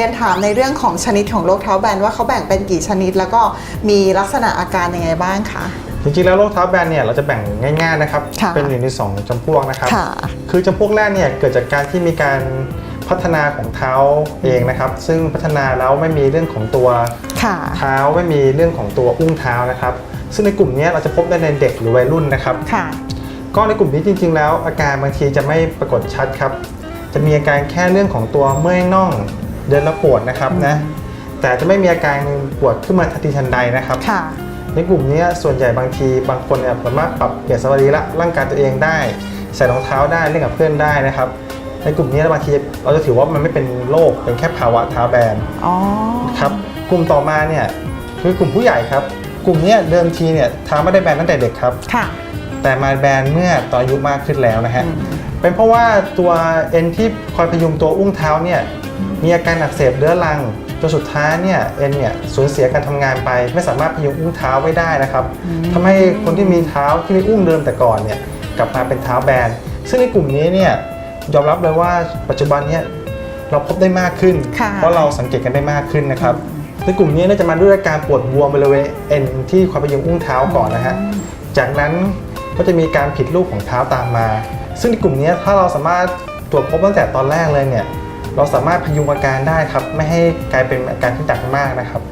รียนถามในเรื่องของชนิดของโรคเท้าแบนว่าเขาแบ่งเป็นกี่ชนิด แล้วก็มีลักษณะอาการยังไงบ้างคะ จริงๆแล้วโรคเท้าแบนเนี่ยเราจะแบ่งง่ายๆนะครับ ค่ะเป็นอยู่ในสองจำพวกนะครับ ค่ะ คือจำพวกแรกเนี่ยเกิดจากการที่มีการพัฒนาของเท้าเองนะครับ ซึ่งพัฒนาแล้วไม่มีเรื่องของตัว ค่ะ เท้าไม่มีเรื่องของตัวอุ้งเท้านะครับ ซึ่งในกลุ่มเนี้ยเราจะพบได้ในเด็กหรือวัยรุ่นนะครับ ค่ะ ก็ในกลุ่มนี้จริง ๆ แล้วอาการบางทีจะไม่ปรากฏชัดครับ จะมีอาการแค่เรื่องของตัวเมื่อยน่อง เดินแล้วปวดนะครับนะแต่จะไม่มีอาการปวดขึ้นมาทันทีทันใดนะครับค่ะในกลุ่มนี้ส่วนใหญ่บางทีบางคนเนี่ยสามารถปรับเปลี่ยนสรีระร่างกายตัวเองได้ ใส่รองเท้าได้เล่นกับเพื่อนได้นะครับ ในกลุ่มนี้บางทีเราจะถือว่ามันไม่เป็นโรคเป็นแค่ภาวะเท้าแบนอ๋อครับกลุ่มต่อมาเนี่ยคือกลุ่มผู้ใหญ่ครับ กลุ่มเนี้ยเดิมทีเนี่ยเท้าไม่ได้แบนตั้งแต่เด็กครับค่ะแต่มาแบนเมื่อตอนอายุมากขึ้นแล้วนะฮะอืมเป็นเพราะว่าตัวเอ็นที่คอยพยุงตัวอุ้งเท้าเนี่ย มีอาการอักเสบเรื้อรังจนสุดท้ายเนี่ยเอ็นเนี่ยสูญเสียการทำงานไป ไม่สามารถพยุงอุ้งเท้าไว้ได้นะครับทำให้คนที่มีเท้าที่มีอุ้งเดิมแต่ก่อนเนี่ยกลับมาเป็นเท้าแบนซึ่งในกลุ่มนี้เนี่ยยอมรับเลยว่าปัจจุบันเนี่ยเราพบได้มากขึ้นค่ะเพราะเราสังเกตกันได้มากขึ้นนะครับในกลุ่มนี้น่าจะมาด้วยอาการปวดบวมบริเวณเอ็นที่คอยพยุงอุ้งเท้าก่อนนะฮะจากนั้นก็จะมีการผิดรูปของเท้าตามมา ซึ่งในกลุ่มนี้ถ้าเราสามารถตรวจพบตั้งแต่ตอนแรกเลยเนี่ย เราสามารถพยุงอาการได้ครับ ไม่ให้กลายเป็นอาการที่หนักมากนะครับ